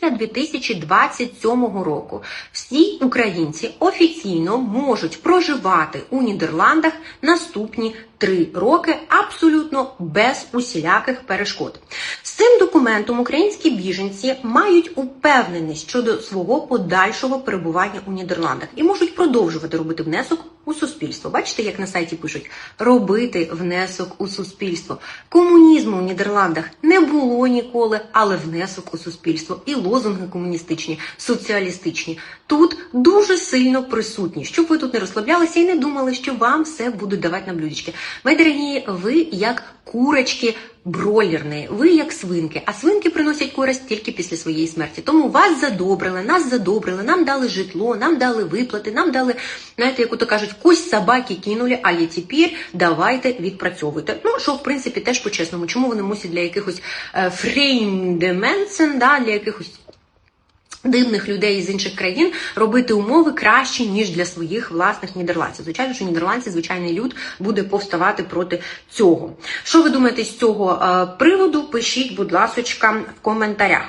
після 2027 року всі українці офіційно можуть проживати у Нідерландах наступні три роки абсолютно без усіляких перешкод. З цим документом українські біженці мають упевненість щодо свого подальшого перебування у Нідерландах і можуть продовжувати робити внесок у суспільство. Бачите, як на сайті пишуть робити внесок у суспільство. Комунізму у Нідерландах не було ніколи, але внесок у суспільство і лозунги комуністичні, соціалістичні тут дуже сильно присутні. Щоб ви тут не розслаблялися і не думали, що вам все будуть давати на блюдечки. Ви, дорогі, ви як курочки бройлерні, ви як свинки, а свинки приносять користь тільки після своєї смерті. Тому вас задобрили, нас задобрили, нам дали житло, нам дали виплати, нам дали, знаєте, як то кажуть, кость собаки кинули, але тепер давайте відпрацьовуйте. Ну, що в принципі теж по-чесному. Чому вони мусять для якихось е, фрейндеменсен, да, для якихось дивних людей з інших країн робити умови кращі ніж для своїх власних нідерландців. Звичайно, що нідерландці, звичайний люд буде повставати проти цього. Що ви думаєте з цього е, приводу? Пишіть, будь ласочка, в коментарях.